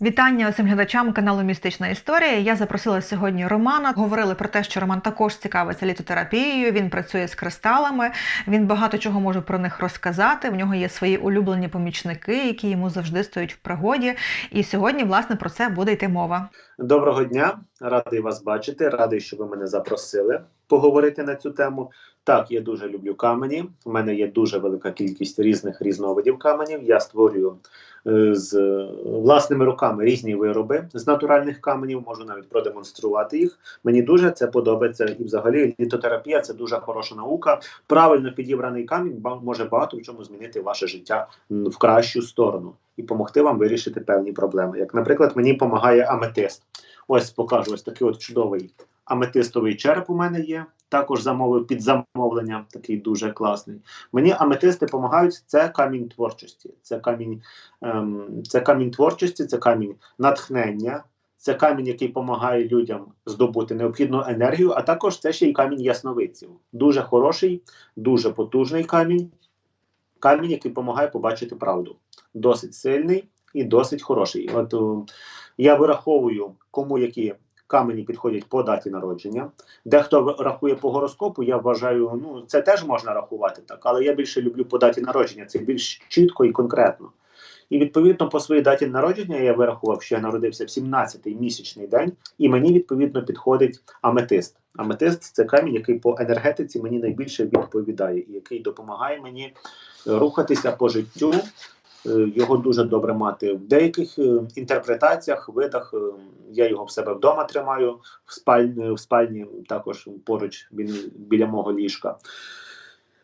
Вітання усім глядачам каналу Містична історія. Я запросила сьогодні Романа. Говорили про те, що Роман також цікавиться літотерапією. Він працює з кристалами. Він багато чого може про них розказати. В нього є свої улюблені помічники, які йому завжди стоять в пригоді. І сьогодні, власне, про це буде йти мова. Доброго дня, радий вас бачити. Радий, що ви мене запросили поговорити на цю тему. Так, я дуже люблю камені. У мене є дуже велика кількість різних різновидів каменів. Я створюю е, з е, власними руками різні вироби з натуральних каменів. Можу навіть продемонструвати їх. Мені дуже це подобається. І, взагалі, літотерапія це дуже хороша наука. Правильно підібраний камінь може багато в чому змінити ваше життя в кращу сторону і допомогти вам вирішити певні проблеми. Як, наприклад, мені допомагає аметист. Ось покажу ось такий от чудовий аметистовий череп у мене є. Також замовив під замовлення, такий дуже класний. Мені аметисти допомагають. Це камінь творчості. Це камінь, ем, це камінь творчості, це камінь натхнення, це камінь, який допомагає людям здобути необхідну енергію, а також це ще й камінь ясновидців. Дуже хороший, дуже потужний камінь. Камінь, який допомагає побачити правду. Досить сильний і досить хороший. От о, я вираховую, кому які камені підходять по даті народження. Дехто рахує по гороскопу, я вважаю, ну це теж можна рахувати так, але я більше люблю по даті народження, це більш чітко і конкретно. І відповідно по своїй даті народження я вирахував, що я народився в 17-й місячний день, і мені відповідно підходить аметист. Аметист це камінь, який по енергетиці мені найбільше відповідає, і який допомагає мені рухатися по життю. Е, Його дуже добре мати в деяких е, інтерпретаціях, видах. е, Я його в себе вдома тримаю в спальні, в спальні також поруч він біля мого ліжка.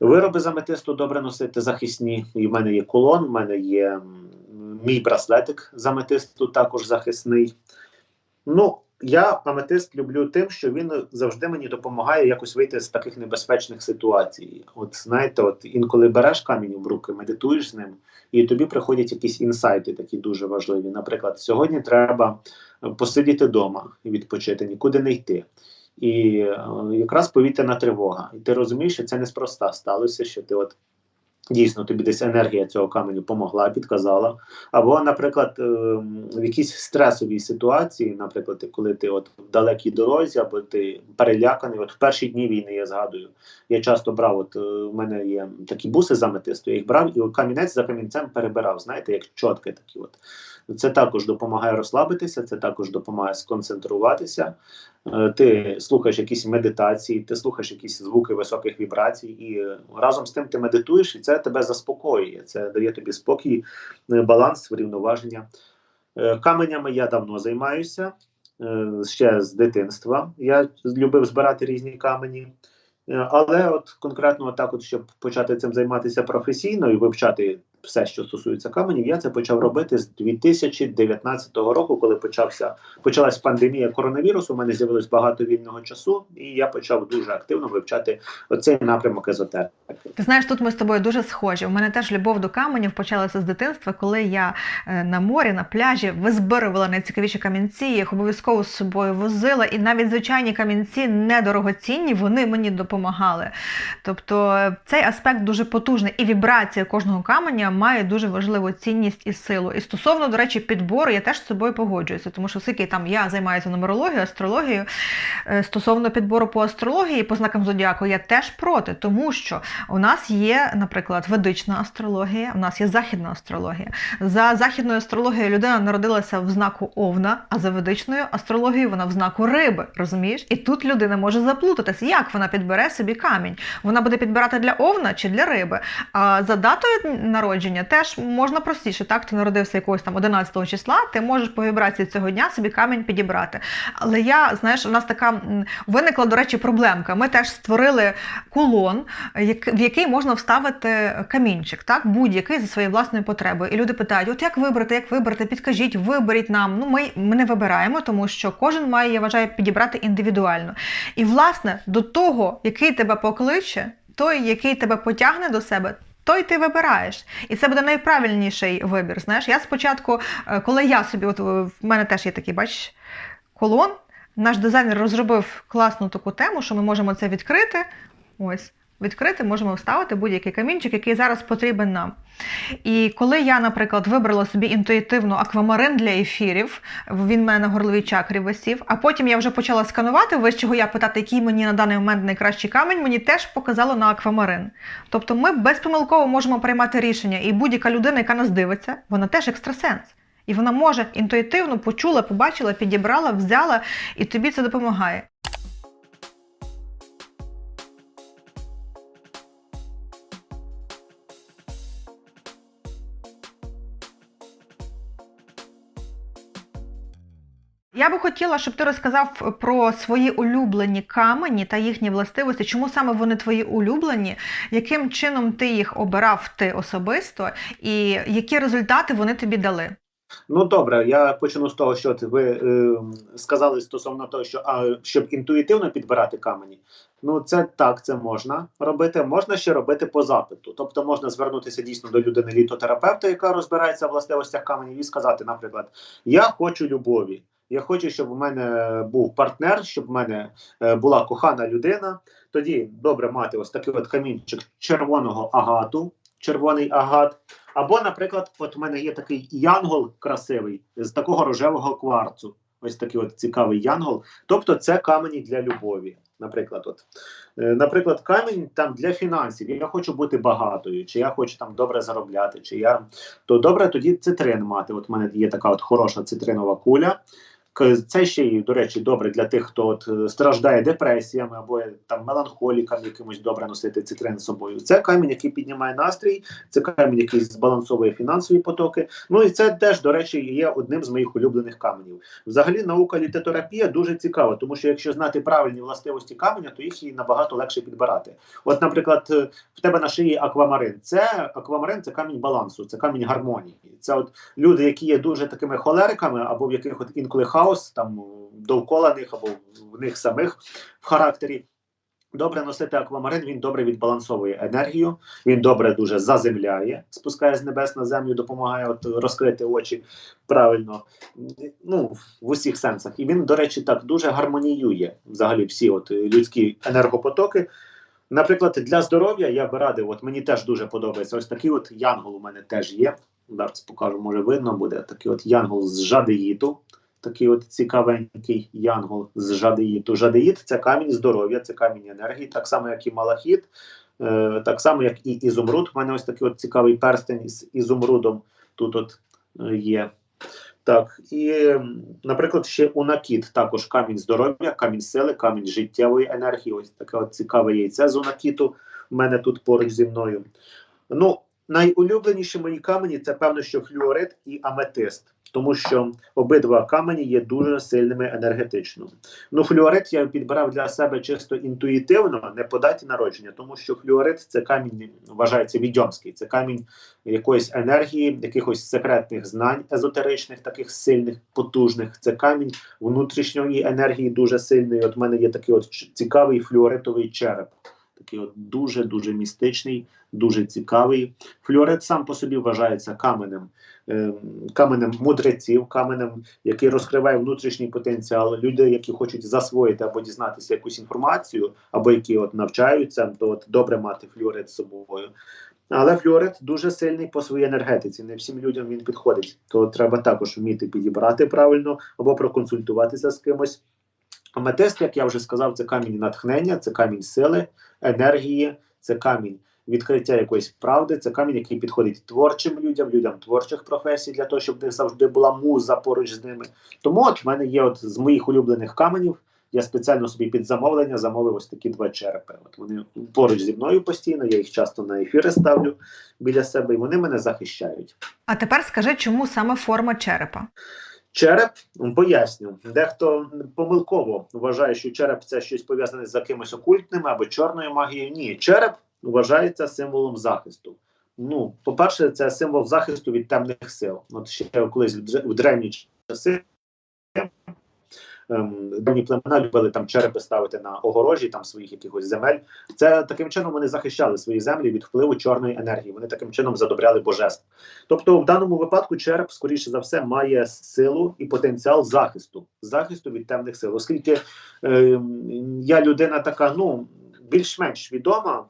Вироби з аметисту добре носити захисні. І в мене є колон, в мене є мій браслетик з аметисту, також захисний. Ну, я аметист люблю тим, що він завжди мені допомагає якось вийти з таких небезпечних ситуацій. От знаєте, от інколи береш камінь в руки, медитуєш з ним, і тобі приходять якісь інсайти, такі дуже важливі. Наприклад, сьогодні треба е, посидіти вдома і відпочити, нікуди не йти. І е, якраз повітряна тривога. І ти розумієш, що це неспроста сталося, що ти от дійсно тобі десь енергія цього каменю помогла, підказала. Або, наприклад, е, в якійсь стресовій ситуації, наприклад, коли ти от в далекій дорозі, або ти переляканий, от в перші дні війни я згадую, я часто брав, от в у мене є такі буси з аметисту, я їх брав і камінець за камінцем перебирав, знаєте, як чотки такі. от. Це також допомагає розслабитися, це також допомагає сконцентруватися. Е, Ти слухаєш якісь медитації, ти слухаєш якісь звуки високих вібрацій, і разом з тим ти медитуєш, і це тебе заспокоює. Це дає тобі спокій, е, баланс, врівноваження. Е, Каменями я давно займаюся ще з дитинства. Я любив збирати різні камені. Але от конкретно так, от, щоб почати цим займатися професійно і вивчати все, що стосується каменів, я це почав робити з 2019 року, коли почався почалась пандемія коронавірусу. У мене з'явилось багато вільного часу, і я почав дуже активно вивчати оцей напрямок езотерики. Ти знаєш, тут ми з тобою дуже схожі. У мене теж любов до каменів почалася з дитинства, коли я е, на морі, на пляжі визбирувала найцікавіші камінці, їх обов'язково з собою возила, і навіть звичайні камінці недорогоцінні, вони мені допомагали. Тобто е, цей аспект дуже потужний, і вібрація кожного каменя має дуже важливу цінність і силу. І стосовно, до речі, підбору, я теж з собою погоджуюся, тому що оскільки там я займаюся нумерологією, астрологією, е, стосовно підбору по астрології, по знакам зодіаку, я теж проти, тому що у нас є, наприклад, ведична астрологія, у нас є західна астрологія. За західною астрологією людина народилася в знаку Овна, а за ведичною астрологією вона в знаку риби. Розумієш? І тут людина може заплутатись, як вона підбере собі камінь. Вона буде підбирати для овна чи для риби. А за датою народження теж можна простіше. Так, ти народився якогось там 11 числа, ти можеш по вібрації цього дня собі камінь підібрати. Але я, знаєш, у нас така виникла, до речі, проблемка. Ми теж створили кулон, в який можна вставити камінчик, так, будь-який за своєю власною потребою. І люди питають: от як вибрати, як вибрати, підкажіть, виберіть нам. Ну, ми, ми не вибираємо, тому що кожен має, я вважаю, підібрати індивідуально. І, власне, до того, який тебе покличе, той, який тебе потягне до себе. Той ти вибираєш. І це буде найправильніший вибір. Знаєш, я спочатку, е, коли я собі, от е, в мене теж є такий, бачиш, колон, наш дизайнер розробив класну таку тему, що ми можемо це відкрити. Ось. Відкрити, можемо вставити будь-який камінчик, який зараз потрібен нам. І коли я, наприклад, вибрала собі інтуїтивно аквамарин для ефірів, він в мене на горловій чакрі висів, а потім я вже почала сканувати вищого я питати, який мені на даний момент найкращий камінь, мені теж показало на аквамарин. Тобто ми безпомилково можемо приймати рішення, і будь-яка людина, яка нас дивиться, вона теж екстрасенс. І вона може інтуїтивно почула, побачила, підібрала, взяла, і тобі це допомагає. Я би хотіла, щоб ти розказав про свої улюблені камені та їхні властивості, чому саме вони твої улюблені, яким чином ти їх обирав ти особисто, і які результати вони тобі дали. Ну добре, я почну з того, що ви е, сказали стосовно того, що а, щоб інтуїтивно підбирати камені. Ну це так, це можна робити. Можна ще робити по запиту. Тобто можна звернутися дійсно до людини літотерапевта, яка розбирається в властивостях каменів, і сказати, наприклад, я хочу любові. Я хочу, щоб у мене був партнер, щоб в мене е, була кохана людина. Тоді добре мати ось такий от камінчик червоного агату, червоний агат. Або, наприклад, от у мене є такий янгол красивий з такого рожевого кварцу. Ось такий от цікавий янгол. Тобто, це камені для любові. Наприклад, от Е, наприклад, камінь там для фінансів. Я хочу бути багатою, чи я хочу там добре заробляти, чи я то добре тоді цитрин мати. От у мене є така от хороша цитринова куля. Це ще й, до речі, добре для тих, хто от е, страждає депресіями або е, там меланхолікам якимось добре носити цитрин з собою. Це камінь, який піднімає настрій, це камінь, який збалансовує фінансові потоки. Ну і це теж, до речі, є одним з моїх улюблених каменів. Взагалі, наука літотерапія дуже цікава, тому що якщо знати правильні властивості каменя, то їх і набагато легше підбирати. От, наприклад, е, в тебе на шиї аквамарин. Це аквамарин, це камінь балансу, це камінь гармонії. Це от люди, які є дуже такими холериками, або в яких от інколи хаос там довкола них, або в них самих в характері. Добре носити аквамарин, він добре відбалансовує енергію, він добре дуже заземляє, спускає з небес на землю, допомагає от розкрити очі правильно. Ну, в усіх сенсах. І він, до речі, так дуже гармоніює взагалі всі от людські енергопотоки. Наприклад, для здоров'я я би радив, от мені теж дуже подобається. Ось такий от янгол у мене теж є. Зараз покажу, може видно буде такий от янгол з жадеїту. Такий от цікавенький янгол з жадеїту. Жадеїт це камінь здоров'я, це камінь енергії, так само, як і малахіт, е, так само, як і ізумруд. У мене ось такий от цікавий перстень з ізумрудом тут от е, є. Так, і, наприклад, ще унакіт також камінь здоров'я, камінь сили, камінь життєвої енергії. Ось таке от цікаве яйце з унакіту в мене тут поруч зі мною. Ну, найулюбленіші мої камені це певно, що флюорит і аметист, тому що обидва камені є дуже сильними енергетично. Ну, флюорит я підбирав для себе чисто інтуїтивно, не по даті народження, тому що флюорит це камінь вважається відьомський, це камінь якоїсь енергії, якихось секретних знань, езотеричних, таких сильних, потужних. Це камінь внутрішньої енергії дуже сильний. От в мене є такий от цікавий флюоритовий череп. Такий от дуже дуже містичний, дуже цікавий. Флюорит сам по собі вважається каменем, ем, каменем мудреців, каменем, який розкриває внутрішній потенціал. Люди, які хочуть засвоїти або дізнатися якусь інформацію, або які от навчаються, то от добре мати флюорит з собою. Але флюорит дуже сильний по своїй енергетиці. Не всім людям він підходить. То треба також вміти підібрати правильно або проконсультуватися з кимось. Аметист, як я вже сказав, це камінь натхнення, це камінь сили, енергії, це камінь відкриття якоїсь правди, це камінь, який підходить творчим людям, людям творчих професій, для того, щоб них завжди була муза поруч з ними. Тому от в мене є от з моїх улюблених каменів. Я спеціально собі під замовлення замовив ось такі два черепи. От вони поруч зі мною постійно, я їх часто на ефіри ставлю біля себе, і вони мене захищають. А тепер скажи, чому саме форма черепа? Череп поясню. Дехто помилково вважає, що череп це щось пов'язане з якимось окультним або чорною магією. Ні, череп вважається символом захисту. Ну, по-перше, це символ захисту від темних сил. От ще колись в древні часи. Ем, племена любили там черепи ставити на огорожі там своїх якихось земель. Це таким чином вони захищали свої землі від впливу чорної енергії. Вони таким чином задобряли божеств. Тобто, в даному випадку череп, скоріше за все, має силу і потенціал захисту, захисту від темних сил. Оскільки е, я людина така, ну більш-менш відома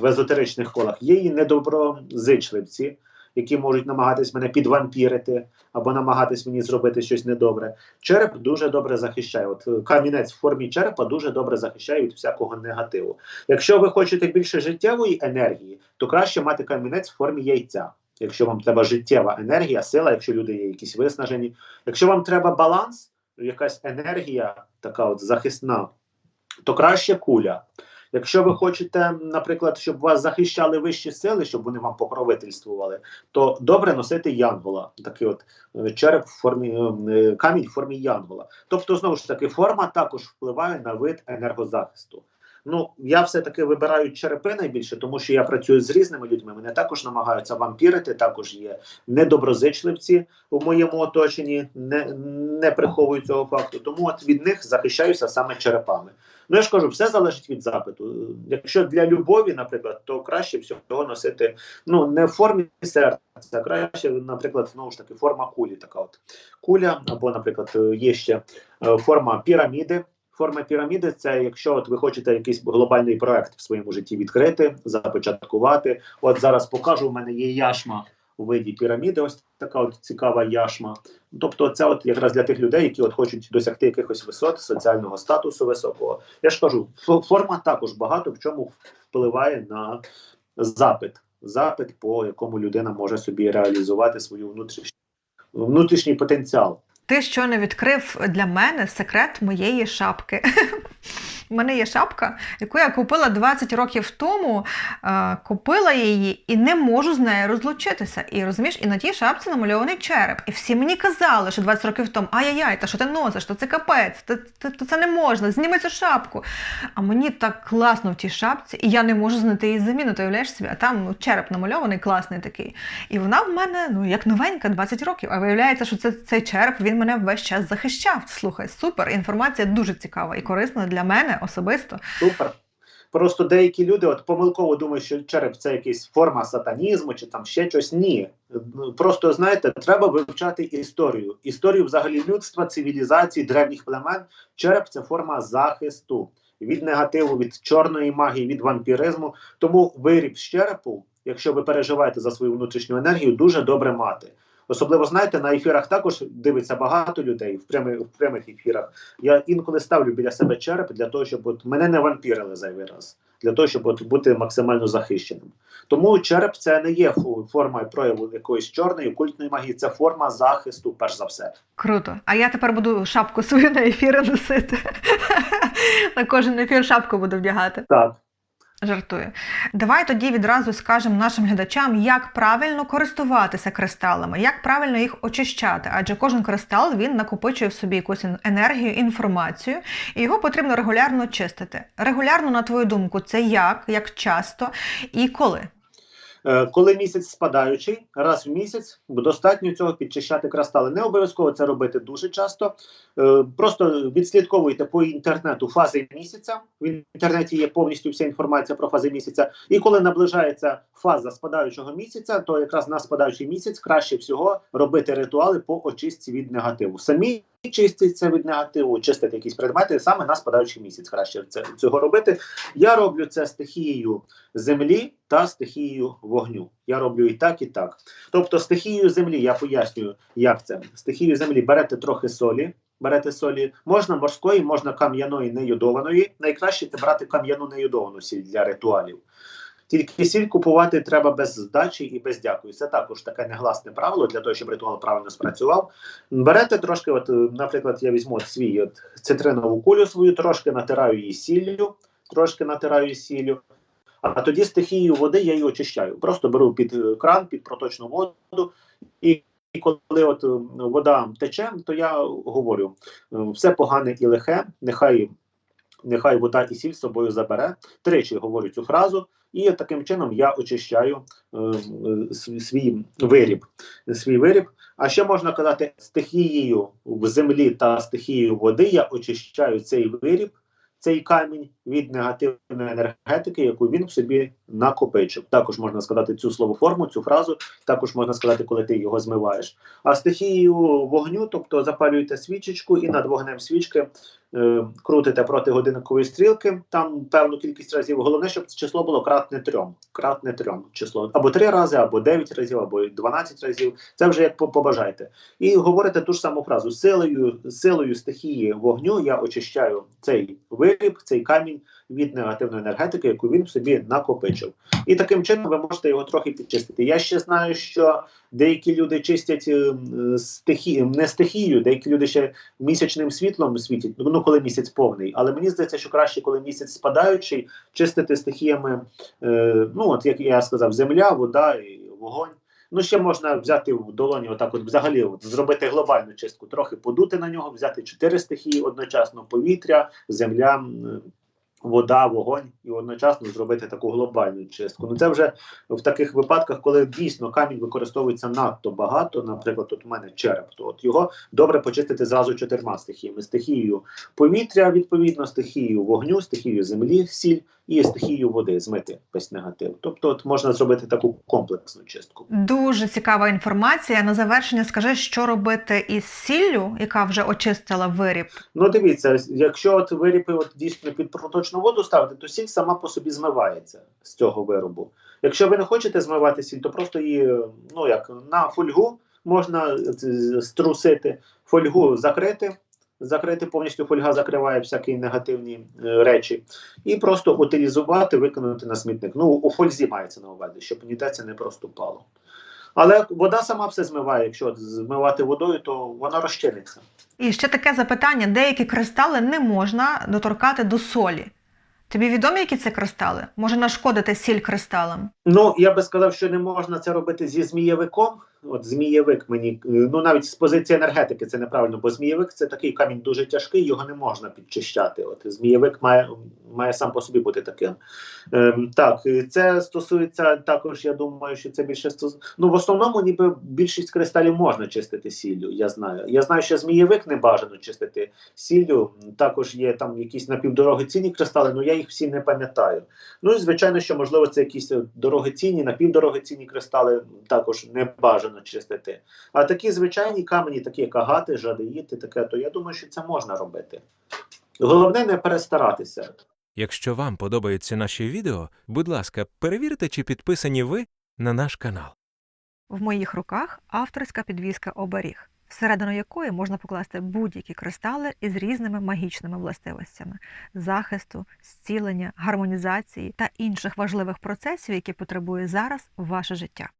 в езотеричних колах, є і недоброзичливці, які можуть намагатись мене підвампірити або намагатись мені зробити щось недобре. Череп дуже добре захищає. От е, камінець в формі черепа дуже добре захищає від всякого негативу. Якщо ви хочете більше життєвої енергії, то краще мати камінець в формі яйця. Якщо вам треба життєва енергія, сила, якщо люди є якісь виснажені. Якщо вам треба баланс, якась енергія, така от захисна, то краще куля. Якщо ви хочете, наприклад, щоб вас захищали вищі сили, щоб вони вам покровительствували, то добре носити янгола, такий от е, череп в формі е, камінь в формі янгола. Тобто, знову ж таки, форма також впливає на вид енергозахисту. Ну, я все-таки вибираю черепи найбільше, тому що я працюю з різними людьми. Мене також намагаються вампірити, також є недоброзичливці у моєму оточенні, не, не приховують цього факту. Тому от від них захищаюся саме черепами. Ну я ж кажу, все залежить від запиту. Якщо для любові, наприклад, то краще всього носити ну не в формі серця, а краще, наприклад, знову ж таки, форма кулі. Така от куля, або, наприклад, є ще е, форма піраміди. Форма піраміди це якщо от ви хочете якийсь глобальний проект в своєму житті відкрити, започаткувати. От зараз покажу. У мене є яшма у виді піраміди. Ось така от цікава яшма. Тобто, це от якраз для тих людей, які от хочуть досягти якихось висот, соціального статусу високого. Я ж кажу, форма також багато в чому впливає на запит. Запит, по якому людина може собі реалізувати свою внутрішню внутрішній потенціал. Ти щойно відкрив для мене секрет моєї шапки. У мене є шапка, яку я купила 20 років тому. Е, купила її і не можу з нею розлучитися. І розумієш, і на тій шапці намальований череп. І всі мені казали, що 20 років тому, ай-яй-яй, та що ти носиш, то це капець, то, то, то це не можна, зніми цю шапку. А мені так класно в тій шапці, і я не можу знайти її заміну, ти уявляєш собі, а там ну, череп намальований, класний такий. І вона в мене ну як новенька, 20 років. А виявляється, що це цей череп він мене весь час захищав. Слухай, супер. Інформація дуже цікава і корисна для мене особисто. Супер. Просто деякі люди от помилково думають, що череп це якась форма сатанізму чи там ще щось. Ні. Просто знаєте, треба вивчати історію. Історію взагалі людства, цивілізації, древніх племен. Череп це форма захисту від негативу, від чорної магії, від вампіризму. Тому виріб з черепу, якщо ви переживаєте за свою внутрішню енергію, дуже добре мати. Особливо знаєте, на ефірах також дивиться багато людей в прямих в прямих ефірах. Я інколи ставлю біля себе череп для того, щоб от мене не вампірили зайвий раз, для того, щоб от бути максимально захищеним. Тому череп це не є форма прояву якоїсь чорної культної магії, це форма захисту, перш за все. Круто. А я тепер буду шапку свою на ефіри носити. На кожен ефір шапку буду вдягати. Так. Жартую. Давай тоді відразу скажемо нашим глядачам, як правильно користуватися кристалами, як правильно їх очищати. Адже кожен кристал він накопичує в собі якусь енергію, інформацію, і його потрібно регулярно чистити. Регулярно, на твою думку, це як, як часто і коли. Е, Коли місяць спадаючий, раз в місяць достатньо цього підчищати кристали. Не обов'язково це робити дуже часто. Е, Просто відслідковуйте по інтернету фази місяця. В інтернеті є повністю вся інформація про фази місяця. І коли наближається фаза спадаючого місяця, то якраз на спадаючий місяць краще всього робити ритуали по очистці від негативу. Самі чиститься від негативу, чистити якісь предмети саме на спадаючий місяць. Краще це цього робити. Я роблю це стихією землі та стихією вогню. Я роблю і так, і так. Тобто, стихією землі я пояснюю, як це. Стихією землі берете трохи солі. Берете солі, можна морської, можна кам'яної неюдованої. Найкраще це брати кам'яну неюдовану сіль для ритуалів. Тільки сіль купувати треба без здачі і без дякую. Це також таке негласне правило для того, щоб ритуал правильно спрацював. Берете трошки, от, наприклад, я візьму свій от, цитринову кулю свою, трошки натираю її сіллю, трошки натираю сіллю. А тоді стихією води я її очищаю. Просто беру під е, кран, під проточну воду, і, і коли от е, вода тече, то я говорю: е, все погане і лихе, нехай, нехай вода і сіль з собою забере. Тричі говорю цю фразу, і таким чином я очищаю е, е, свій виріб. Свій виріб. А ще можна казати, стихією в землі та стихією води я очищаю цей виріб, цей камінь від негативної енергетики, яку він в собі накопичив. Також можна сказати цю словоформу, цю фразу, також можна сказати, коли ти його змиваєш. А стихією вогню, тобто запалюєте свічечку і над вогнем свічки е, крутите проти годинникової стрілки, там певну кількість разів. Головне, щоб це число було кратне трьом. Кратне трьом число. Або три рази, або дев'ять разів, або дванадцять разів. Це вже як по- побажаєте. І говорите ту ж саму фразу: силою, силою стихії вогню я очищаю цей виріб, цей камінь від негативної енергетики, яку він в собі накопичив. І таким чином ви можете його трохи підчистити. Я ще знаю, що деякі люди чистять е, стихі... не стихією, деякі люди ще місячним світлом світять, ну коли місяць повний. Але мені здається, що краще, коли місяць спадаючий, чистити стихіями, е, ну от як я сказав, земля, вода і вогонь. Ну, ще можна взяти в долоні, отак, от взагалі, от, зробити глобальну чистку, трохи подути на нього, взяти чотири стихії одночасно: повітря, земля, вода, вогонь, і одночасно зробити таку глобальну чистку. Ну це вже в таких випадках, коли дійсно камінь використовується надто багато. Наприклад, от у мене череп, то от його добре почистити зразу чотирма стихіями: стихією повітря, відповідно, стихією вогню, стихією землі, сіль і стихією води, змити весь негатив. Тобто, от можна зробити таку комплексну чистку. Дуже цікава інформація. На завершення скажи, що робити із сіллю, яка вже очистила виріб. Ну, дивіться, якщо от виріпи от дійсно під проточну воду ставити, то сіль сама по собі змивається з цього виробу. Якщо ви не хочете змивати сіль, то просто її ну як на фольгу можна струсити, фольгу закрити. Закрити повністю фольга закриває всякі негативні е, речі, і просто утилізувати, викинути на смітник. Ну, у фользі мається на увазі, щоб ніде це не проступало. Але вода сама все змиває. Якщо змивати водою, то вона розчиниться. І ще таке запитання: деякі кристали не можна доторкати до солі. Тобі відомі, які це кристали? Може нашкодити сіль кристалам? Ну, я би сказав, що не можна це робити зі змієвиком. От змієвик мені, е, ну навіть з позиції енергетики це неправильно, бо змієвик це такий камінь дуже тяжкий, його не можна підчищати. От змієвик має, має сам по собі бути таким. Ем, так, це стосується також, я думаю, що це більше стос... Ну, в основному, ніби більшість кристалів можна чистити сіллю. Я знаю. Я знаю, що змієвик не бажано чистити сіллю. Також є там якісь напівдорогоцінні кристали, але я їх всі не пам'ятаю. Ну і звичайно, що можливо це якісь е, дорогоцінні, напівдорогоцінні кристали також не бажано чистити. А такі звичайні камені, такі як агати, жадеїти, таке, то я думаю, що це можна робити. Головне не перестаратися. Якщо вам подобаються наші відео, будь ласка, перевірте, чи підписані ви на наш канал. В моїх руках авторська підвіска оберіг, всередину якої можна покласти будь-які кристали із різними магічними властивостями захисту, зцілення, гармонізації та інших важливих процесів, які потребує зараз ваше життя.